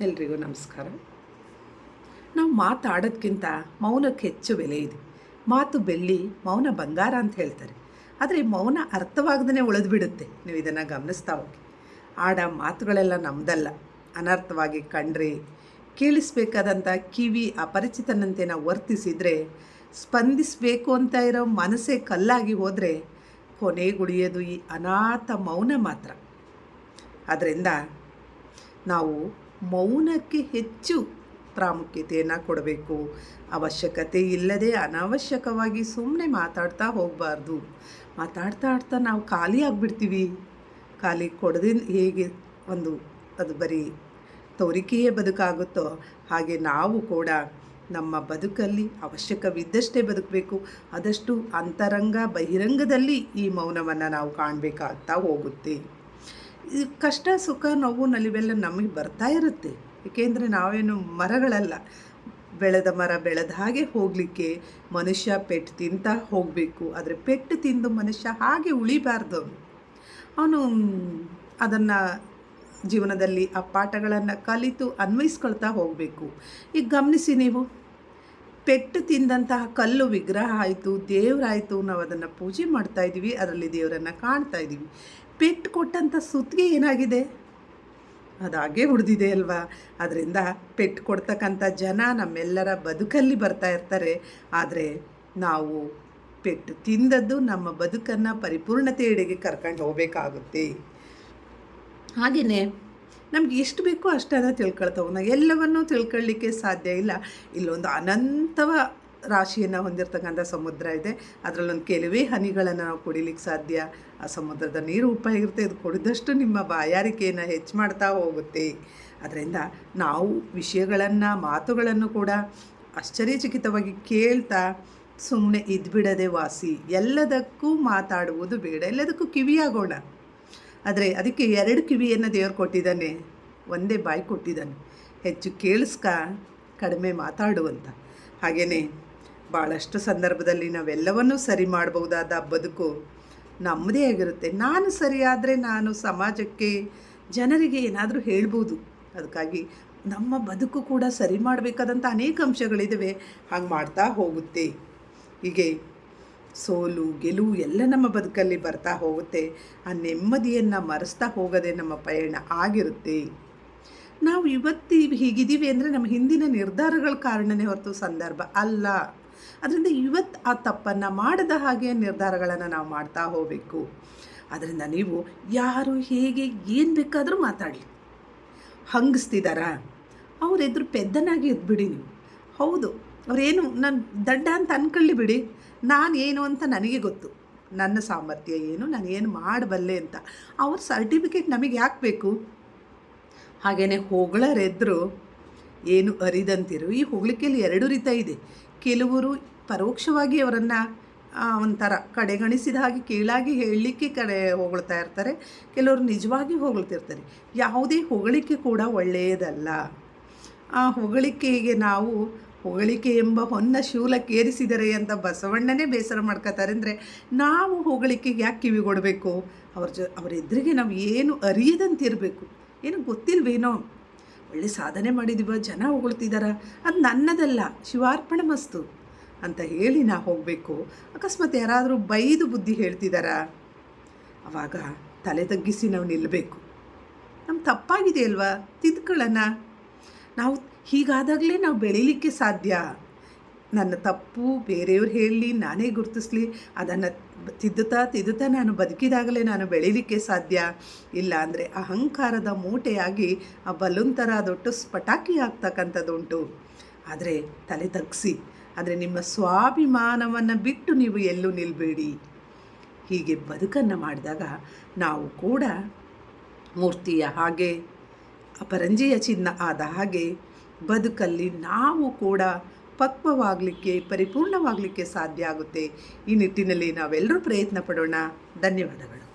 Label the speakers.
Speaker 1: ಎಲ್ರಿಗೂ ನಮಸ್ಕಾರ. ನಾವು ಮಾತಾಡೋದಕ್ಕಿಂತ ಮೌನಕ್ಕೆ ಹೆಚ್ಚು ಬೆಲೆ ಇದೆ. ಮಾತು ಬೆಳ್ಳಿ, ಮೌನ ಬಂಗಾರ ಅಂತ ಹೇಳ್ತಾರೆ. ಆದರೆ ಮೌನ ಅರ್ಥವಾಗ್ದೇ ಉಳಿದ್ಬಿಡುತ್ತೆ ನೀವು ಇದನ್ನು ಗಮನಿಸ್ತಾ ಹೋಗಿ. ಆಡ ಮಾತುಗಳೆಲ್ಲ ನಮ್ಮದಲ್ಲ ಅನರ್ಥವಾಗಿ ಕಂಡ್ರಿ ಕೇಳಿಸ್ಬೇಕಾದಂಥ ಕಿವಿ ಅಪರಿಚಿತನಂತೆ ನಾವು ವರ್ತಿಸಿದರೆ, ಸ್ಪಂದಿಸಬೇಕು ಅಂತ ಇರೋ ಮನಸ್ಸೇ ಕಲ್ಲಾಗಿ ಹೋದರೆ ಕೊನೆಗುಳಿಯೋದು ಈ ಅನಾಥ ಮೌನ ಮಾತ್ರ. ಅದರಿಂದ ನಾವು ಮೌನಕ್ಕೆ ಹೆಚ್ಚು ಪ್ರಾಮುಖ್ಯತೆಯನ್ನು ಕೊಡಬೇಕು. ಅವಶ್ಯಕತೆ ಇಲ್ಲದೆ ಅನಾವಶ್ಯಕವಾಗಿ ಸುಮ್ಮನೆ ಮಾತಾಡ್ತಾ ಹೋಗಬಾರ್ದು. ಮಾತಾಡ್ತಾ ಆಡ್ತಾ ನಾವು ಖಾಲಿ ಆಗಿಬಿಡ್ತೀವಿ. ಖಾಲಿ ಕೊಡದೆ ಹೇಗೆ ಒಂದು ಅದು ಬರೀ ತೋರಿಕೆಯೇ ಬದುಕಾಗುತ್ತೋ ಹಾಗೆ ನಾವು ಕೂಡ ನಮ್ಮ ಬದುಕಲ್ಲಿ ಅವಶ್ಯಕವಿದ್ದಷ್ಟೇ ಬದುಕಬೇಕು. ಆದಷ್ಟು ಅಂತರಂಗ, ಬಹಿರಂಗದಲ್ಲಿ ಈ ಮೌನವನ್ನು ನಾವು ಕಾಣಬೇಕಾಗ್ತಾ ಹೋಗುತ್ತೆ. ಈ ಕಷ್ಟ, ಸುಖ, ನೋವು, ನಲಿವೆಲ್ಲ ನಮಗೆ ಬರ್ತಾ ಇರುತ್ತೆ. ಏಕೆಂದರೆ ನಾವೇನು ಮರಗಳಲ್ಲ. ಬೆಳೆದ ಮರ ಬೆಳೆದ ಹಾಗೆ ಹೋಗಲಿಕ್ಕೆ ಮನುಷ್ಯ ಪೆಟ್ಟು ತಿಂತ ಹೋಗಬೇಕು. ಆದರೆ ಪೆಟ್ಟು ತಿಂದು ಮನುಷ್ಯ ಹಾಗೆ ಉಳಿಬಾರ್ದು ಅವನು ಅದನ್ನು ಜೀವನದಲ್ಲಿ ಆ ಪಾಠಗಳನ್ನು ಕಲಿತು ಅನ್ವಯಿಸ್ಕೊಳ್ತಾ ಹೋಗಬೇಕು. ಈಗ ಗಮನಿಸಿ ನೀವು. ಪೆಟ್ಟು ತಿಂದಂತಹ ಕಲ್ಲು ವಿಗ್ರಹ ಆಯಿತು, ದೇವರಾಯಿತು ನಾವು ಅದನ್ನು ಪೂಜೆ ಮಾಡ್ತಾ ಇದ್ದೀವಿ ಅದರಲ್ಲಿ ದೇವರನ್ನು ಕಾಣ್ತಾ ಇದ್ದೀವಿ ಪೆಟ್ಟು ಕೊಟ್ಟಂಥ ಸುತ್ತಿಗೆ ಏನಾಗಿದೆ? ಅದಾಗೆ ಉಳಿದಿದೆ ಅಲ್ವಾ? ಅದರಿಂದ ಪೆಟ್ಟು ಕೊಡ್ತಕ್ಕಂಥ ಜನ ನಮ್ಮೆಲ್ಲರ ಬದುಕಲ್ಲಿ ಬರ್ತಾ ಇರ್ತಾರೆ. ಆದರೆ ನಾವು ಪೆಟ್ಟು ತಿಂದದ್ದು ನಮ್ಮ ಬದುಕನ್ನು ಪರಿಪೂರ್ಣತೆಯೆಡೆಗೆ ಕರ್ಕೊಂಡು ಹೋಗಬೇಕಾಗುತ್ತೆ. ಹಾಗೆಯೇ ನಮ್ಗೆ ಎಷ್ಟು ಬೇಕೋ ಅಷ್ಟನ್ನು ತಿಳ್ಕೊಳ್ತಾ ಹೋಗೋಣ ಎಲ್ಲವನ್ನೂ ತಿಳ್ಕೊಳ್ಳಿಕ್ಕೆ ಸಾಧ್ಯ ಇಲ್ಲ. ಇಲ್ಲೊಂದು ಅನಂತವ ರಾಶಿಯನ್ನು ಹೊಂದಿರತಕ್ಕಂಥ ಸಮುದ್ರ ಇದೆ. ಅದರಲ್ಲೊಂದು ಕೆಲವೇ ಹನಿಗಳನ್ನು ನಾವು ಕುಡಿಲಿಕ್ಕೆ ಸಾಧ್ಯ. ಆ ಸಮುದ್ರದ ನೀರು ಉಪ್ಪಾಗಿರುತ್ತೆ. ಇದು ಕುಡಿದಷ್ಟು ನಿಮ್ಮ ಬಾಯಾರಿಕೆಯನ್ನು ಹೆಚ್ಚು ಮಾಡ್ತಾ ಹೋಗುತ್ತೆ. ಅದರಿಂದ ನಾವು ವಿಷಯಗಳನ್ನು, ಮಾತುಗಳನ್ನು ಕೂಡ ಆಶ್ಚರ್ಯಚಕಿತವಾಗಿ ಕೇಳ್ತಾ ಸುಮ್ಮನೆ ಇದ್ಬಿಡದೆ ವಾಸಿ. ಎಲ್ಲದಕ್ಕೂ ಮಾತಾಡುವುದು ಬೇಡ. ಎಲ್ಲದಕ್ಕೂ ಕಿವಿಯಾಗೋಣ. ಆದರೆ ಅದಕ್ಕೆ ಎರಡು ಕಿವಿಯನ್ನು ದೇವರು ಕೊಟ್ಟಿದ್ದಾನೆ. ಒಂದೇ ಬಾಯಿ ಕೊಟ್ಟಿದ್ದಾನೆ. ಹೆಚ್ಚು ಕೇಳಿಸ್ಕ, ಕಡಿಮೆ ಮಾತಾಡುವಂತ ಹಾಗೆಯೇ ಭಾಳಷ್ಟು ಸಂದರ್ಭದಲ್ಲಿ ನಾವೆಲ್ಲವನ್ನೂ ಸರಿ ಮಾಡಬಹುದಾದ ಬದುಕು ನಮ್ಮದೇ ಆಗಿರುತ್ತೆ. ನಾನು ಸರಿಯಾದರೆ ನಾನು ಸಮಾಜಕ್ಕೆ ಜನರಿಗೆ ಏನಾದರೂ ಹೇಳ್ಬೋದು. ಅದಕ್ಕಾಗಿ ನಮ್ಮ ಬದುಕು ಕೂಡ ಸರಿ ಮಾಡಬೇಕಾದಂಥ ಅನೇಕ ಅಂಶಗಳಿದ್ದಾವೆ ಹಾಗೆ ಮಾಡ್ತಾ ಹೋಗುತ್ತೆ. ಹೀಗೆ ಸೋಲು, ಗೆಲುವು ಎಲ್ಲ ನಮ್ಮ ಬದುಕಲ್ಲಿ ಬರ್ತಾ ಹೋಗುತ್ತೆ. ಆ ನೆಮ್ಮದಿಯನ್ನು ಮರೆಸ್ತಾ ಹೋಗದೆ ನಮ್ಮ ಪಯಣ ಆಗಿರುತ್ತೆ. ನಾವು ಇವತ್ತು ಹೀಗಿದ್ದೀವಿ ಅಂದರೆ ನಮ್ಮ ಹಿಂದಿನ ನಿರ್ಧಾರಗಳ ಕಾರಣನೇ ಹೊರತು ಸಂದರ್ಭ ಅಲ್ಲ. ಅದರಿಂದ ಇವತ್ತು ಆ ತಪ್ಪನ್ನು ಮಾಡದ ಹಾಗೆ ನಿರ್ಧಾರಗಳನ್ನು ನಾವು ಮಾಡ್ತಾ ಹೋಗಬೇಕು. ಅದರಿಂದ ನೀವು ಯಾರು, ಹೇಗೆ, ಏನು ಬೇಕಾದರೂ ಮಾತಾಡಲಿ. ಹಂಗಿಸ್ತಿದ್ದಾರಾ ಎದುರು ಪೆದ್ದನಾಗಿ ಇದ್ಬಿಡಿ ನೀವು. ಹೌದು, ಅವರೇನು, ನಾನು ದಡ್ಡ ಅಂತ ಅನ್ಕೊಳ್ಳಿ ಬಿಡಿ. ನಾನು ಏನು ಅಂತ ನನಗೆ ಗೊತ್ತು. ನನ್ನ ಸಾಮರ್ಥ್ಯ ಏನು, ನಾನು ಏನು ಮಾಡಬಲ್ಲೆ ಅಂತ. ಅವ್ರ ಸರ್ಟಿಫಿಕೇಟ್ ನಮಗೆ ಯಾಕೆ ಬೇಕು? ಹಾಗೆಯೇ ಹೊಗಳರೆದ್ರು ಏನು ಅರಿದಂತಿರು. ಈ ಹೊಗಳಿಕೆಯಲ್ಲಿ ಎರಡು ರೀತಿ ಇದೆ. ಕೆಲವರು ಪರೋಕ್ಷವಾಗಿ ಅವರನ್ನು ಒಂಥರ ಕಡೆಗಣಿಸಿದ ಹಾಗೆ ಕೀಳಾಗಿ ಹೇಳಲಿಕ್ಕೆ ಕಡೆ ಹೊಗಳ್ತಾ ಇರ್ತಾರೆ. ಕೆಲವರು ನಿಜವಾಗಿ ಹೊಗಳ್ತಿರ್ತಾರೆ. ಯಾವುದೇ ಹೊಗಳಿಕೆ ಕೂಡ ಒಳ್ಳೆಯದಲ್ಲ. ಆ ಹೊಗಳಿಕೆಗೆ ನಾವು ಹೊಗಳಿಕೆ ಎಂಬ ಹೊನ್ನ ಶೂಲಕ್ಕೇರಿಸಿದರೆ ಅಂತ ಬಸವಣ್ಣನೇ ಬೇಸರ ಮಾಡ್ಕೋತಾರೆ ಅಂದರೆ ನಾವು ಹೊಗಳಿಕೆಗೆ ಯಾಕೆ ಕಿವಿ ಕೊಡಬೇಕು? ಅವ್ರ ಜೊ ಅವರೆದ್ರಿಗೆ ನಾವು ಏನು ಅರಿಯದಂತಿರಬೇಕು? ಏನು ಗೊತ್ತಿಲ್ವೇನೋ? ಒಳ್ಳೆ ಸಾಧನೆ ಮಾಡಿದೀವ, ಜನ ಹೊಗಳ್ತಿದ್ದಾರ ಅದು ನನ್ನದಲ್ಲ, ಶಿವಾರ್ಪಣ ಮಸ್ತು. ಅಂತ ಹೇಳಿ ನಾ ಹೋಗಬೇಕು. ಅಕಸ್ಮಾತ್ ಯಾರಾದರೂ ಬೈದು ಬುದ್ಧಿ ಹೇಳ್ತಿದ್ದಾರಾ ಆವಾಗ ತಲೆ ತಗ್ಗಿಸಿ ನಾವು ನಿಲ್ಲಬೇಕು ನಮ್ಮ ತಪ್ಪಾಗಿದೆ ಅಲ್ವಾ, ತಿದ್ಕೊಳ್ಳೋಣ. ನಾವು ಹೀಗಾದಾಗಲೇ ನಾವು ಬೆಳೀಲಿಕ್ಕೆ ಸಾಧ್ಯ. ನನ್ನ ತಪ್ಪು ಬೇರೆಯವ್ರು ಹೇಳಲಿ, ನಾನೇ ಗುರುತಿಸ್ಲಿ, ಅದನ್ನು ತಿದ್ದುತ್ತಾ ತಿದ್ದುತ್ತಾ ನಾನು ಬದುಕಿದಾಗಲೇ ನಾನು ಬೆಳೀಲಿಕ್ಕೆ ಸಾಧ್ಯ? ಇಲ್ಲ ಅಂದರೆ ಅಹಂಕಾರದ ಮೂಟೆಯಾಗಿ ಆ ಬಲೂನ್ ಥರ ದೊಟ್ಟು ಸ್ಫಟಾಕಿ ಆಗ್ತಕ್ಕಂಥದ್ದುಂಟು. ಆದರೆ ತಲೆ ತಗ್ಸಿ, ಆದರೆ ನಿಮ್ಮ ಸ್ವಾಭಿಮಾನವನ್ನು ಬಿಟ್ಟು ನೀವು ಎಲ್ಲೂ ನಿಲ್ಲಬೇಡಿ ಹೀಗೆ ಬದುಕನ್ನು ಮಾಡಿದಾಗ ನಾವು ಕೂಡ ಮೂರ್ತಿಯ ಹಾಗೆ, ಅಪರಂಜಿಯ ಚಿನ್ನ ಆದ ಹಾಗೆ ಬದುಕಲ್ಲಿ ನಾವು ಕೂಡ ಪಕ್ವವಾಗಲಿಕ್ಕೆ ಪರಿಪೂರ್ಣವಾಗಲಿಕ್ಕೆ ಸಾಧ್ಯ ಆಗುತ್ತೆ. ಈ ನಿಟ್ಟಿನಲ್ಲಿ ನಾವೆಲ್ಲರೂ ಪ್ರಯತ್ನ ಪಡೋಣ. ಧನ್ಯವಾದಗಳು.